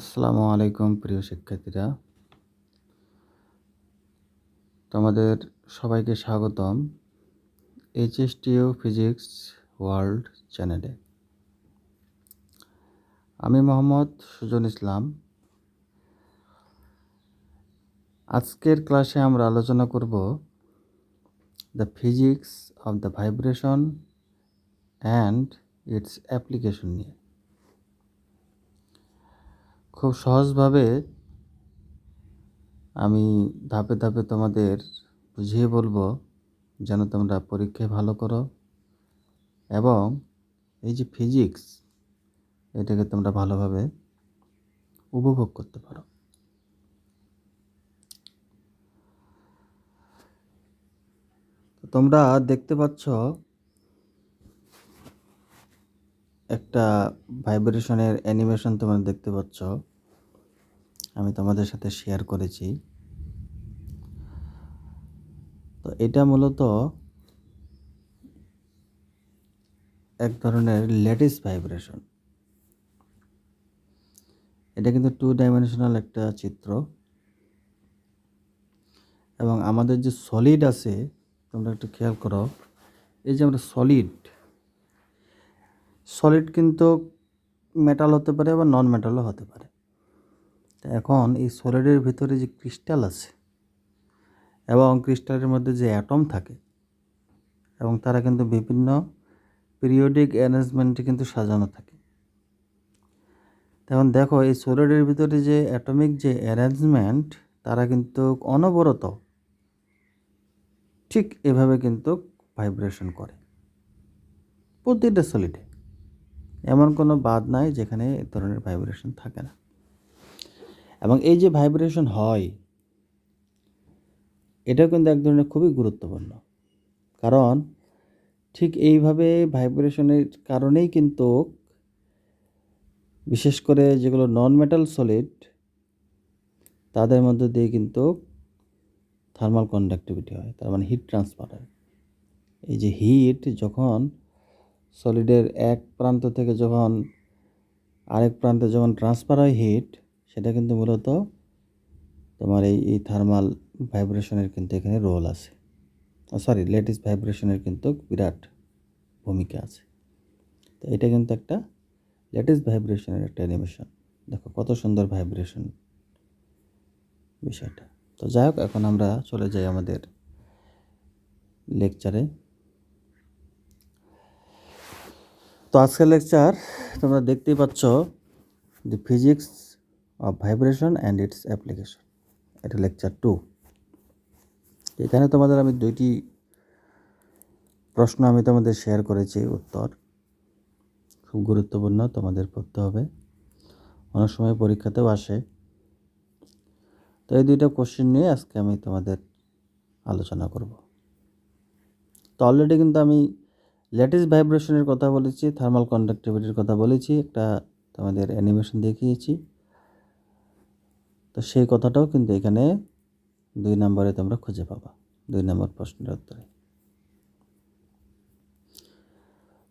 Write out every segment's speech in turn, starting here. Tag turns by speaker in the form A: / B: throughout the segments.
A: আসসালামু আলাইকুম, প্রিয় শিক্ষার্থীরা। তোমাদের সবাইকে স্বাগতম এইচএসটিও ফিজিক্স ওয়ার্ল্ড চ্যানেলে। আমি মোহাম্মদ সুজন ইসলাম। আজকের ক্লাসে আমরা আলোচনা করব the physics of the vibration and its application নিয়ে। খুব সহজভাবে আমি ধাপে ধাপে তোমাদের বুঝিয়ে বলব, যেন তোমরা পরীক্ষায় ভালো করো। এবং এই যে ফিজিক্স এটাকে তোমরা ভালোভাবে উপভোগ করতে পারো। তোমরা দেখতে পাচ্ছ একটা ভাইব্রেশনের অ্যানিমেশন তোমরা দেখতে পাচ্ছ। আমি তোমাদের সাথে শেয়ার করেছি। তো এটা মূলত এক ধরনের লেটিস ভাইব্রেশন এটা কিন্তু টু ডাইমেনশনাল একটা চিত্র। এবং আমাদের যে সলিড আছে, তোমরা একটু খেয়াল করো, এই যে আমরা সলিড সলিড কিন্তু মেটাল হতে পারে বা নন মেটালও হতে পারে। এখন এই সলিডের ভিতরে যে ক্রিস্টাল আছে এবং ক্রিস্টালের মধ্যে যে অ্যাটম থাকে এবং তারা কিন্তু বিভিন্ন পিরিয়ডিক অ্যারেঞ্জমেন্টে কিন্তু সাজানো থাকে। তখন দেখো, এই সলিডের ভিতরে যে অ্যাটমিক যে অ্যারেঞ্জমেন্ট, তারা কিন্তু অনবরত ঠিক এভাবে কিন্তু ভাইব্রেশন করে প্রতিটা সলিডে এমন কোনো বাদ নাই যেখানে এ ধরনের ভাইব্রেশন থাকে না। এবং এই যে ভাইব্রেশন হয়, এটাও কিন্তু এক ধরনের খুবই গুরুত্বপূর্ণ। কারণ ঠিক এইভাবে ভাইব্রেশনের কারণেই কিন্তু বিশেষ করে যেগুলো নন মেটাল সলিড তাদের মধ্যে দিয়ে কিন্তু থার্মাল কন্ডাক্টিভিটি হয়, তার মানে হিট ট্রান্সফার হয়। এই যে হিট যখন সলিডের এক প্রান্ত থেকে যখন আরেক প্রান্তে যখন ট্রান্সফার হয় হিট সেটা কিন্তু মূলত তোমার এই এই থার্মাল ভাইব্রেশনের কিন্তু এখানে রোল আছে। সরি লেটেস্ট ভাইব্রেশনের কিন্তু বিরাট ভূমিকা আছে। তো এটা কিন্তু একটা লেটেস্ট ভাইব্রেশনের একটা অ্যানিমেশন দেখো কত সুন্দর ভাইব্রেশন বিষয়টা। তো যাই হোক, এখন আমরা চলে যাই আমাদের লেকচারে তো আজকের লেকচার তোমরা দেখতেই পাচ্ছ the physics of vibration and its application এটা লেকচার টু এখানে তোমাদের আমি দুইটি প্রশ্ন আমি তোমাদের শেয়ার করেছি, উত্তর। খুব গুরুত্বপূর্ণ, তোমাদের পড়তে হবে। অনেক সময় পরীক্ষাতেও আসে। তো এই দুইটা কোশ্চেন নিয়ে আজকে আমি তোমাদের আলোচনা করব। তো অলরেডি কিন্তু আমি লেটেস্ট ভাইব্রেশনের কথা বলেছি থার্মাল কন্ডাক্টিভিটির কথা বলেছি, একটা তোমাদের অ্যানিমেশন দেখিয়েছি। তো সেই কথাটাও কিন্তু এখানে দুই নম্বরে তোমরা খুঁজে পাবা। দুই নম্বর প্রশ্নের উত্তরে।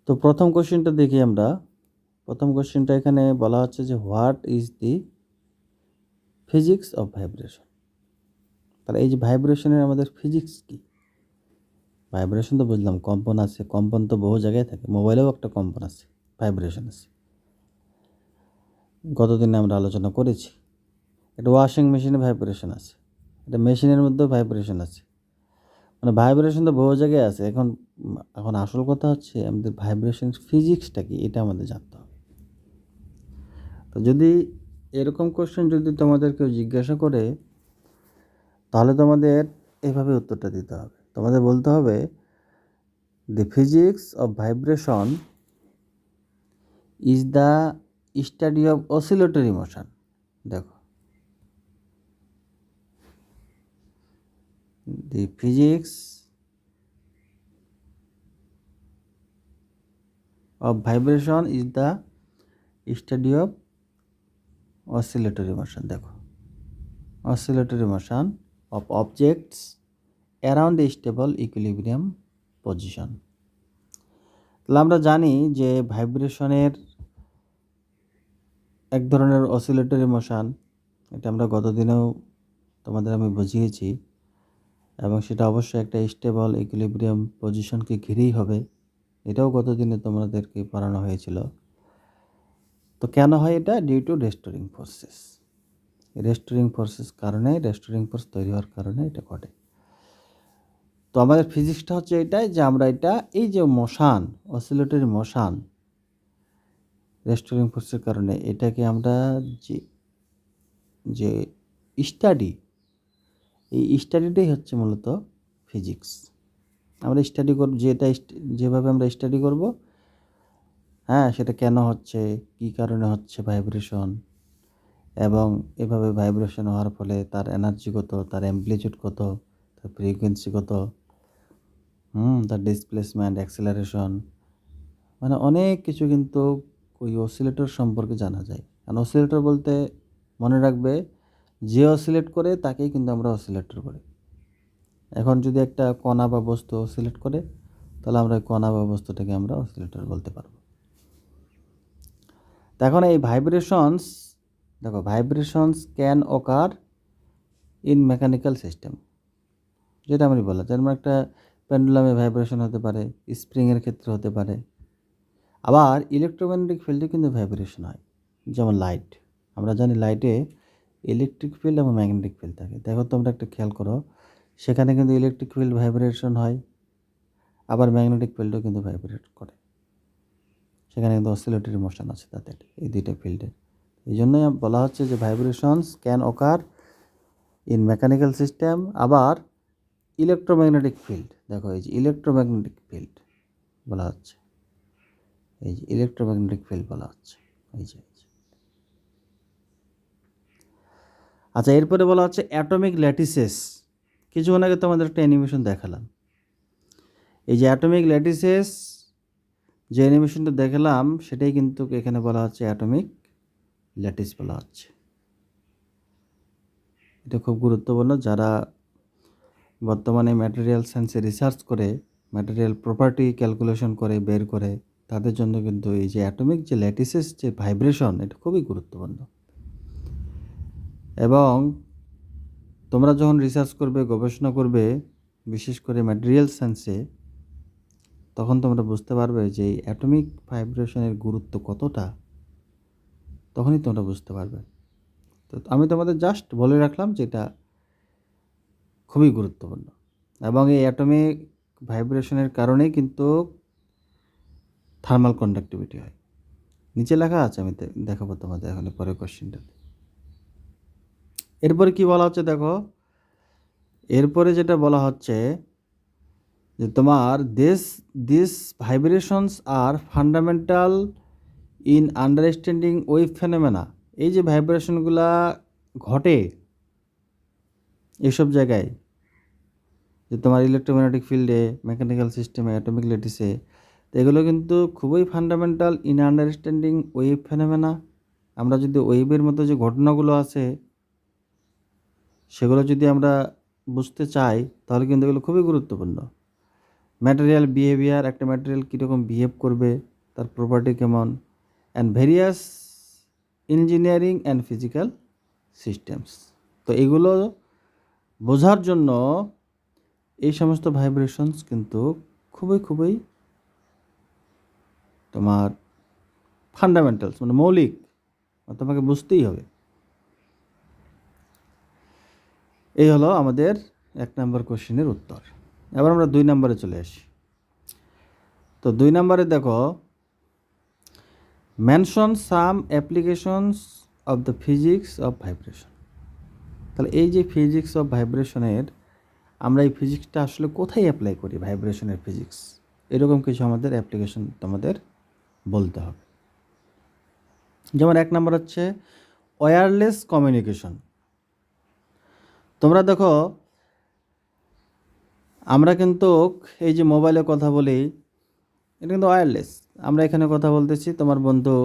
A: তো প্রথম কোশ্চেনটা দেখি আমরা। প্রথম কোশ্চেনটা এখানে বলা হচ্ছে যে what is the physics of vibration তাহলে এই যে ভাইব্রেশনের আমাদের ফিজিক্স কি? ভাইব্রেশন তো বুঝলাম, কম্পন আছে। কম্পন তো বহু জায়গায় থাকে। মোবাইলেও একটা কম্পন আছে ভাইব্রেশন আছে। গতদিনে আমরা আলোচনা করেছি একটা ওয়াশিং মেশিনে ভাইব্রেশন আছে। একটা মেশিনের মধ্যেও ভাইব্রেশন আছে। মানে ভাইব্রেশন তো বহু জায়গায় আছে। এখন এখন আসল কথা হচ্ছে আমাদের ভাইব্রেশন ফিজিক্সটা কি, এটা আমাদের জানতে হবে। তো যদি এরকম কোশ্চেন যদি তোমাদের কেউ জিজ্ঞাসা করে, তাহলে তোমাদের এভাবে উত্তরটা দিতে হবে। তোমাদের বলতে হবে the physics of vibration is the study of oscillatory motion দেখো the physics of vibration is the study of oscillatory motion দেখো oscillatory motion of objects around a stable equilibrium position তাহলে আমরা জানি যে ভাইব্রেশনের এক ধরনের অসিলেটরি মোশন এটা আমরা গত দিনেও তোমাদের আমি বুঝিয়েছি এবং সেটা অবশ্যই একটা স্টেবল ইকুইলিব্রিয়াম পজিশনকে ঘিরেই হবে। এটাও গত দিনে তোমাদেরকে পড়ানো হয়েছিল। তো কেন হয় এটা? Due to restoring forces restoring forces কারণে রেস্টোরিং ফোর্স তৈরি হওয়ার কারণে এটা ঘটে। তো আমাদের ফিজিক্সটা হচ্ছে এটাই যে আমরা এটা, এই যে মশান অসিলেটরি মশান রেস্টোরিং ফোর্সের কারণে এটাকে আমরা যে যে স্টাডি এই স্টাডিটাই হচ্ছে মূলত ফিজিক্স আমরা স্টাডি করব, যেটা যেভাবে আমরা স্টাডি করব হ্যাঁ সেটা কেন হচ্ছে, কী কারণে হচ্ছে ভাইব্রেশন এবং এভাবে ভাইব্রেশন হওয়ার ফলে তার এনার্জি কত, তার অ্যাম্পলিচিউড কত, তার ফ্রিকোয়েন্সি কত, হুম, তার ডিসপ্লেসমেন্ট অ্যাক্সেলারেশন মানে অনেক কিছু কিন্তু ওই অসিলেটর সম্পর্কে জানা যায়। কারণ অসিলেটর বলতে মনে রাখবে যে অসিলেট করে, তাকেই কিন্তু আমরা অসিলেটর বলি। এখন যদি একটা কণা বা বস্তু অসিলেট করে, তাহলে আমরা কণা বা বস্তুটাকে আমরা অসিলেটর বলতে পারব। এখন এই ভাইব্রেশনস দেখো vibrations can occur in mechanical system যেটা আমি বললাম, যেমন একটা পেন্ডুলামে ভাইব্রেশন হতে পারে স্প্রিংয়ের ক্ষেত্রে হতে পারে। আবার ইলেকট্রোম্যাগনেটিক ফিল্ডে কিন্তু ভাইব্রেশন হয়, যেমন লাইট আমরা জানি লাইটে ইলেকট্রিক ফিল্ড এবং ম্যাগনেটিক ফিল্ড থাকে। দেখো তোমরা একটা খেয়াল করো, সেখানে কিন্তু ইলেকট্রিক ফিল্ড ভাইব্রেশন হয়, আবার ম্যাগনেটিক ফিল্ডও কিন্তু ভাইব্রেট করে। সেখানে কিন্তু অসিলেটরি মোশন আছে তাদের এই দুইটা ফিল্ডে এই জন্যই বলা হচ্ছে যে vibrations can occur in mechanical system আবার ইলেকট্রোম্যাগনেটিক ফিল্ড দেখো এই যে ইলেকট্রোম্যাগনেটিক ফিল্ড বলা হচ্ছে। এই যে ইলেকট্রোম্যাগনেটিক ফিল্ড বলা হচ্ছে, এই যে। আচ্ছা এরপরে বলা হচ্ছে অ্যাটমিক ল্যাটিসেস। কিছুক্ষণ আগে তোমাদের একটা অ্যানিমেশন দেখালাম। এই যে অ্যাটমিক ল্যাটিসেস, যে অ্যানিমেশনটা দেখালাম, সেটাই কিন্তু এখানে বলা হচ্ছে অ্যাটমিক ল্যাটিস বলা হচ্ছে। এটা খুব গুরুত্বপূর্ণ। যারা বর্তমানে ম্যাটেরিয়াল সায়েন্সে রিসার্চ করে ম্যাটেরিয়াল প্রপার্টি ক্যালকুলেশন করে, বের করে, তাদের জন্য কিন্তু এই যে অ্যাটমিক যে ল্যাটিসেস যে ভাইব্রেশন এটা খুবই গুরুত্বপূর্ণ। এবং তোমরা যখন রিসার্চ করবে, গবেষণা করবে, বিশেষ করে ম্যাটেরিয়াল সায়েন্সে তখন তোমরা বুঝতে পারবে যে এই অ্যাটমিক ভাইব্রেশনের গুরুত্ব কতটা। তখনই তোমরা বুঝতে পারবে। তো আমি তোমাদের জাস্ট বলে রাখলাম যে এটা খুবই গুরুত্বপূর্ণ। এবং এই অ্যাটমিক ভাইব্রেশনের কারণেই কিন্তু থার্মাল কন্ডাক্টিভিটি হয়। নিচে লেখা আছে, আমি দেখাবো তোমাদের এখানে পরের কোশ্চেনটাতে এরপরে কি বলা হচ্ছে দেখো? এরপরে যেটা বলা হচ্ছে যে তোমার this this vibrations are fundamental in understanding ওই ফেনোমেনা এই যে ভাইব্রেশনগুলা ঘটে এইসব জায়গায়, যে তোমার ইলেকট্রোম্যাগনেটিক ফিল্ডে মেকানিক্যাল সিস্টেমে অ্যাটমিক লেটিসে তো এগুলো কিন্তু খুবই fundamental in understanding wave phenomena আমরা যদি ওয়েভের মতো যে ঘটনাগুলো আছে সেগুলো যদি আমরা বুঝতে চাই, তাহলে কিন্তু এগুলো খুবই গুরুত্বপূর্ণ। ম্যাটেরিয়াল বিহেভিয়ার একটা ম্যাটেরিয়াল কীরকম বিহেভ করবে, তার প্রপার্টি কেমন and various engineering and physical systems তো এগুলো বোঝার জন্য এই সমস্ত ভাইব্রেশনস কিন্তু খুবই খুবই তোমার ফান্ডামেন্টালস মানে মৌলিক, তোমাকে বুঝতেই হবে। এই হলো আমাদের এক নম্বর কোশ্চেনের উত্তর। এবার আমরা দুই নম্বরে চলে আসি। তো দুই নম্বরে দেখো mention some applications of the physics of vibration তাহলে এই যে ফিজিক্স অফ ভাইব্রেশনের আমরা এই ফিজিক্সটা আসলে কোথায় অ্যাপ্লাই করি ভাইব্রেশনের ফিজিক্স এরকম কিছু আমাদের অ্যাপ্লিকেশন তোমাদের বলতে হবে। যেমন এক নম্বর হচ্ছে ওয়্যারলেস কমিউনিকেশন তোমরা দেখো, আমরা কিন্তু এই যে মোবাইলে কথা বলি, এটা কিন্তু ওয়্যারলেস আমরা এখানে কথা বলতেছি, তোমার বন্ধু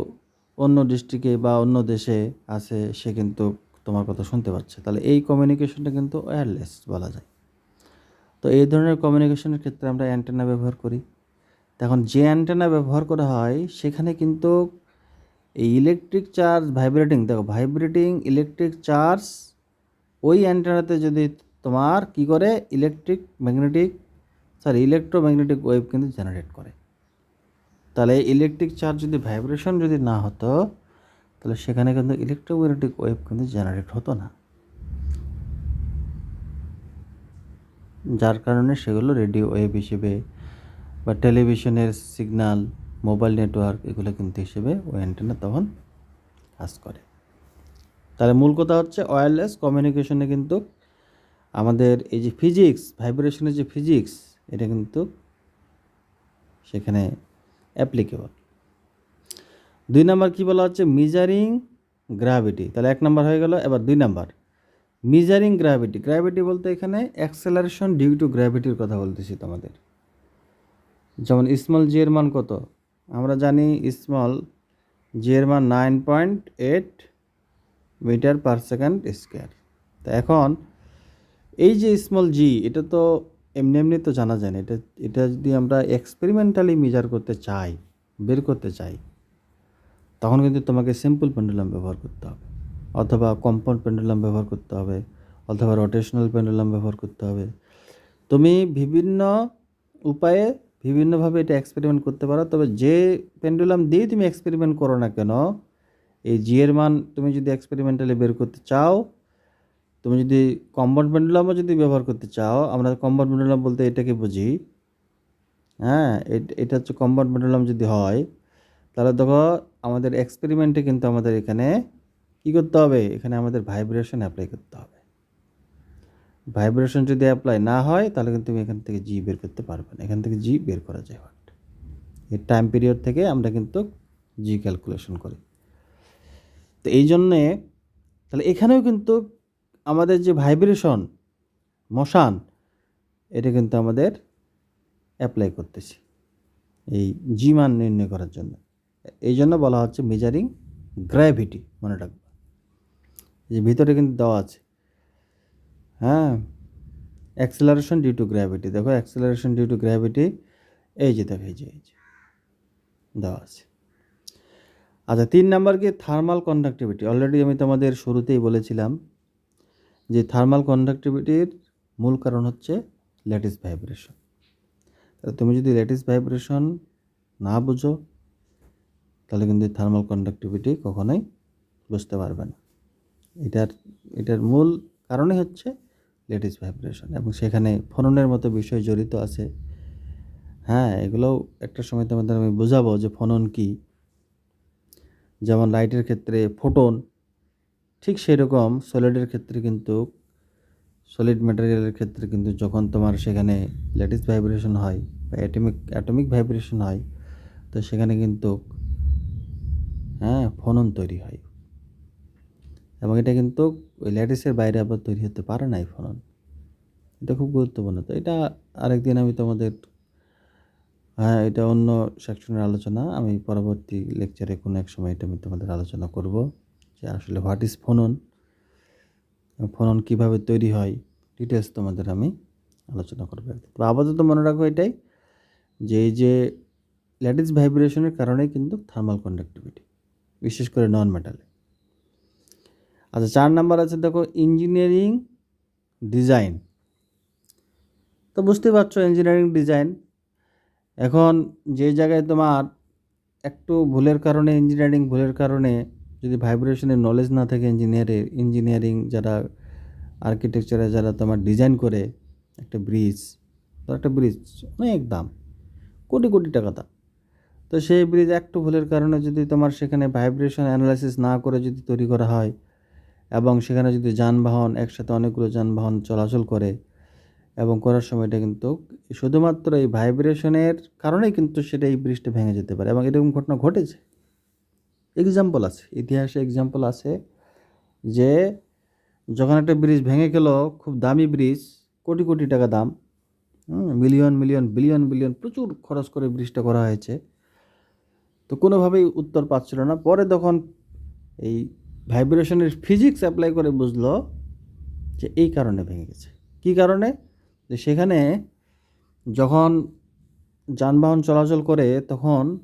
A: অন্য ডিস্ট্রিক্টে বা অন্য দেশে আছে, সে কিন্তু তোমার কথা শুনতে পাচ্ছে। তাহলে এই কমিউনিকেশনটা কিন্তু ওয়্যারলেস বলা যায়। তো এই ধরনের কমিউনিকেশনের ক্ষেত্রে আমরা অ্যান্টেনা ব্যবহার করি। তখন যে অ্যান্টেনা ব্যবহার করা হয়, সেখানে কিন্তু এই ইলেকট্রিক চার্জ ভাইব্রেটিং দেখো ভাইব্রেটিং ইলেকট্রিক চার্জ ওই অ্যান্টেনাতে যদি তোমার কি করে? Electric magnetic sorry electromagnetic wave কিন্তু জেনারেট করে। তাহলে ইলেকট্রিক চার্জ যদি ভাইব্রেশন যদি না হতো, তাহলে সেখানে কিন্তু ইলেকট্রোম্যাগনেটিক ওয়েভ কিন্তু জেনারেট হতো না। যার কারণে সেগুলো রেডিও ওয়েভ হিসেবে বা টেলিভিশনের সিগন্যাল মোবাইল নেটওয়ার্ক এগুলো কিন্তু হিসেবে ওই অ্যান্টেনা তখন কাজ করে। তাহলে মূল কথা হচ্ছে ওয়্যারলেস কমিউনিকেশনে কিন্তু আমাদের এই যে ফিজিক্স ভাইব্রেশনের যে ফিজিক্স এটা কিন্তু সেখানে অ্যাপ্লিকেবল দুই নাম্বার কী বলা হচ্ছে? মিজারিং গ্র্যাভিটি তাহলে এক নাম্বার হয়ে গেল, এবার দুই নাম্বার। মিজারিং গ্র্যাভিটি গ্র্যাভিটি বলতে এখানে অ্যাক্সেলারেশন ডিউ টু গ্র্যাভিটির কথা বলতেছি তোমাদের। যেমন স্মল জি মান কত? আমরা জানি স্মল জি মান nine point eight metre per second square. তা এখন এই যে স্মল জি এটা তো এমনি এমনি তো জানা যায় না। এটা এটা যদি আমরা এক্সপেরিমেন্টালি মেজার করতে চাই, বের করতে চাই, তখন কিন্তু তোমাকে সিম্পল পেন্ডুলাম ব্যবহার করতে হবে। অথবা কম্পাউন্ড পেন্ডুলাম ব্যবহার করতে হবে, অথবা রোটেশনাল পেন্ডুলাম ব্যবহার করতে হবে। তুমি বিভিন্ন উপায়ে বিভিন্নভাবে এটা এক্সপেরিমেন্ট করতে পারো, তবে যে পেন্ডুলাম দিয়ে তুমি এক্সপেরিমেন্ট করো না কেন এই জি এর মান তুমি যদি এক্সপেরিমেন্টালি বের করতে চাও, তুমি যদি কম্পাউন্ড পেন্ডুলামও যদি ব্যবহার করতে চাও, আমরা কম্পাউন্ড পেন্ডুলাম বলতে এটাকে বুঝি। হ্যাঁ এট- হচ্ছে কম্পাউন্ড পেন্ডুলাম যদি হয়, তাহলে দেখো আমাদের এক্সপেরিমেন্টে কিন্তু আমাদের এখানে কী করতে হবে? এখানে আমাদের ভাইব্রেশন অ্যাপ্লাই করতে হবে। ভাইব্রেশন যদি অ্যাপ্লাই না হয়, তাহলে কিন্তু তুমি এখান থেকে জি বের করতে পারবে না। এখান থেকে জি বের করা যায়। এর টাইম পিরিয়ড থেকে আমরা কিন্তু জি ক্যালকুলেশন করি। তো এই জন্যে তাহলে এখানেও কিন্তু আমাদের যে ভাইব্রেশন মশান এটা কিন্তু আমাদের অ্যাপ্লাই করতেছি। এই জি মান নির্ণয় করার জন্য। এই জন্য বলা হচ্ছে মেজারিং গ্র্যাভিটি মনে রাখবে। যে ভিতরে কিন্তু দেওয়া আছে। হ্যাঁ? অ্যাক্সেলারেশন ডিউ টু গ্র্যাভিটি দেখো অ্যাক্সেলারেশন ডিউ টু গ্র্যাভিটি এই যে দেখো, এই যে এই যে, দেওয়া আছে। আচ্ছা তিন নাম্বার কি থার্মাল কন্ডাক্টিভিটি অলরেডি আমি তোমাদের শুরুতেই বলেছিলাম যে থার্মাল কন্ডাক্টিভিটির মূল কারণ হচ্ছে ল্যাটিস ভাইব্রেশন। তুমি যদি ল্যাটিস ভাইব্রেশন না বুঝো, তাহলে কিন্তু থার্মাল কন্ডাক্টিভিটি কখনোই বুঝতে পারবে না। এটার এটার মূল কারণই হচ্ছে লেটিস ভাইব্রেশন এবং সেখানে ফননের মতো বিষয় জড়িত আছে। হ্যাঁ এগুলোও একটা সময় তোমাদের আমি বোঝাবো যে ফনন কি। যেমন লাইটের ক্ষেত্রে ফোটন, ঠিক সেরকম সলিডের ক্ষেত্রে কিন্তু, সলিড ম্যাটেরিয়ালের ক্ষেত্রে কিন্তু যখন তোমার সেখানে ল্যাটিস ভাইব্রেশন হয় বা অ্যাটমিক অ্যাটমিক ভাইব্রেশন হয়, তো সেখানে কিন্তু হ্যাঁ ফোনন তৈরি হয়। এবং এটা কিন্তু ওই ল্যাটিসের বাইরে আবার তৈরি হতে পারে না এই ফোনন। এটা খুব গুরুত্বপূর্ণ। তো এটা আরেকদিন আমি তোমাদের হ্যাঁ এটা অন্য সেকশনের আলোচনা। আমি পরবর্তী লেকচারে কোনো এক সময় এটা আমি তোমাদের আলোচনা করব যে আসলে হোয়াট ইজ ফোনন ফোনন কীভাবে তৈরি হয়? ডিটেলস তোমাদের আমি আলোচনা করব। তো আপাতত মনে রাখো এটাই যে এই যে ল্যাটিস ভাইব্রেশনের কারণেই কিন্তু থার্মাল কন্ডাক্টিভিটি বিশেষ করে নন মেটালে আচ্ছা চার নাম্বার আছে দেখো ইঞ্জিনিয়ারিং ডিজাইন তো বুঝতেই পারছ ইঞ্জিনিয়ারিং ডিজাইন এখন যে জায়গায় তোমার একটু ভুলের কারণে ইঞ্জিনিয়ারিং ভুলের কারণে যদি ভাইব্রেশনের নলেজ না থাকে ইঞ্জিনিয়ারের ইঞ্জিনিয়ারিং যারা আর্কিটেকচারে যারা তোমার ডিজাইন করে, একটা ব্রিজ তো একটা ব্রিজ অনেক দাম, কোটি কোটি টাকা দাম। তো সেই ব্রিজ একটু ভুলের কারণে যদি তোমার সেখানে ভাইব্রেশন অ্যানালাইসিস না করে যদি তৈরি করা হয় এবং সেখানে যদি যানবাহন, একসাথে অনেকগুলো যানবাহন চলাচল করে এবং করার সময়টা কিন্তু শুধুমাত্র এই ভাইব্রেশনের কারণেই কিন্তু সেটা এই ব্রিজটা ভেঙে যেতে পারে এবং এরকম ঘটনা ঘটেছে। এক্সাম্পল আছে, ইতিহাসে এক্সাম্পল আছে যে যখন একটা ব্রিজ ভেঙে গেল, খুব দামি ব্রিজ, কোটি কোটি টাকা দাম মিলিয়ন মিলিয়ন বিলিয়ন বিলিয়ন প্রচুর খরচ করে ব্রিজটা করা হয়েছে। তো কোনোভাবেই উত্তর পাচ্ছিল না। পরে তখন এই ভাইব্রেশনের ফিজিক্স অ্যাপ্লাই করে বুঝলো যে এই কারণে ভেঙে গেছে। কী কারণে? যে সেখানে যখন যানবাহন চলাচল করে তখন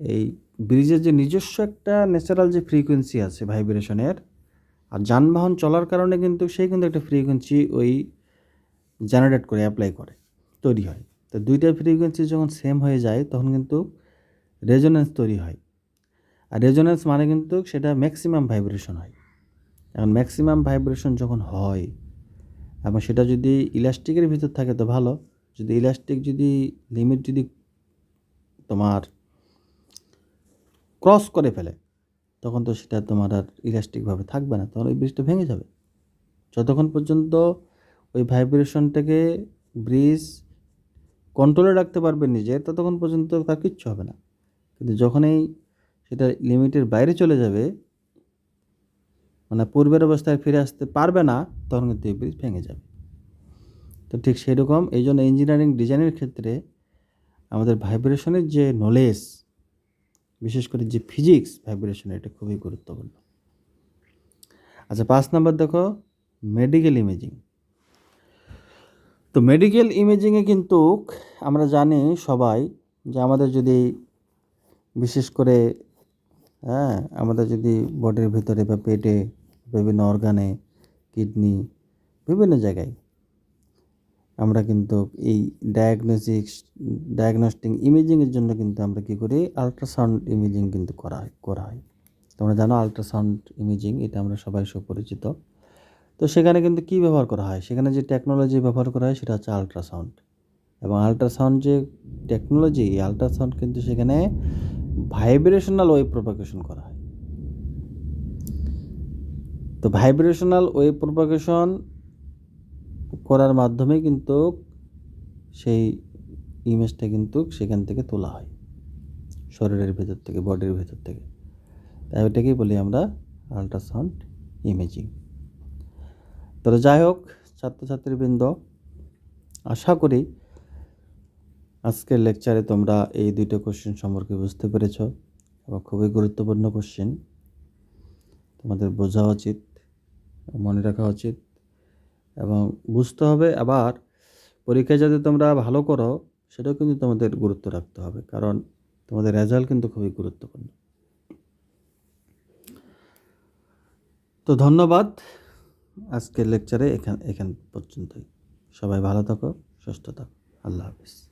A: এই ব্রিজের যে নিজস্ব একটা ন্যাচারাল যে ফ্রিকোয়েন্সি আছে ভাইব্রেশনের আর যানবাহন চলার কারণে কিন্তু সেই কিন্তু একটা ফ্রিকোয়েন্সি ওই জেনারেট করে অ্যাপ্লাই করে, তৈরি হয়। তো দুইটা ফ্রিকোয়েন্সি যখন সেম হয়ে যায় তখন কিন্তু রেজোনেন্স তৈরি হয়। আর রেজোনেন্স মানে কিন্তু সেটা ম্যাক্সিমাম ভাইব্রেশন হয়। এখন ম্যাক্সিমাম ভাইব্রেশন যখন হয় এবং সেটা যদি ইলাস্টিকের ভিতর থাকে তো ভালো। যদি ইলাস্টিক যদি লিমিট যদি তোমার ক্রস করে ফেলে, তখন তো সেটা তোমার আর ইলাস্টিকভাবে থাকবে না, তখন ওই ব্রিজটা ভেঙে যাবে। যতক্ষণ পর্যন্ত ওই ভাইব্রেশনটাকে ব্রিজ কন্ট্রোলে রাখতে পারবে নিজের ততক্ষণ পর্যন্ত তার কিচ্ছু হবে না। কিন্তু যখনই সেটা লিমিটের বাইরে চলে যাবে মানে পূর্বের অবস্থায় ফিরে আসতে পারবে না, তখন কিন্তু এই ব্রিজ ভেঙে যাবে। তো ঠিক সেরকম এই জন্য ইঞ্জিনিয়ারিং ডিজাইনের ক্ষেত্রে আমাদের ভাইব্রেশনের যে নলেজ বিশেষ করে যে ফিজিক্স ভাইব্রেশন এটা খুবই গুরুত্বপূর্ণ। আচ্ছা পাঁচ নাম্বার দেখো মেডিকেল ইমেজিং তো মেডিকেল ইমেজিংয়ে কিন্তু আমরা জানি সবাই যে আমাদের যদি বিশেষ করে হ্যাঁ আমাদের যদি বডির ভিতরে বা পেটে বিভিন্ন অর্গানে কিডনি বিভিন্ন জায়গায়। আমরা কিন্তু এই ডায়াগনোসিক্স ডায়াগনস্টিক ইমেজিংয়ের জন্য কিন্তু আমরা কী করি? আলট্রাসাউন্ড ইমেজিং কিন্তু করা হয় করা হয়। তোমরা জানো আলট্রাসাউন্ড ইমেজিং এটা আমরা সবাই সুপরিচিত। তো সেখানে কিন্তু কী ব্যবহার করা হয়? সেখানে যে টেকনোলজি ব্যবহার করা হয়, সেটা হচ্ছে আলট্রাসাউন্ড এবং আলট্রাসাউন্ড যে টেকনোলজি আলট্রাসাউন্ড কিন্তু সেখানে ভাইব্রেশনাল ওয়েভ প্রপাগেশন করা হয়। তো ভাইব্রেশনাল ওয়েভ প্রপাগেশন করার মাধ্যমে কিন্তু সেই ইমেজটা কিন্তু সেখান থেকে তোলা হয়, শরীরের ভেতর থেকে বডির ভেতর থেকে। তাই ওইটাকেই বলি আমরা আলট্রাসাউন্ড ইমেজিং তো যাই হোক, ছাত্রছাত্রীবৃন্দ, আশা করি আজকের লেকচারে তোমরা এই দুইটা কোশ্চেন সম্পর্কে বুঝতে পেরেছ এবং খুবই গুরুত্বপূর্ণ কোশ্চেন তোমাদের বোঝা উচিত। মনে রাখা উচিত। এবং বুঝতে হবে আবার পরীক্ষায় যাতে তোমরা ভালো করো, সেটাও কিন্তু তোমাদের গুরুত্ব রাখতে হবে। কারণ তোমাদের রেজাল্ট কিন্তু খুবই গুরুত্বপূর্ণ। তো ধন্যবাদ আজকের লেকচারে এখান এখান পর্যন্তই। সবাই ভালো থাকো, সুস্থ থাকো। আল্লাহ হাফিজ।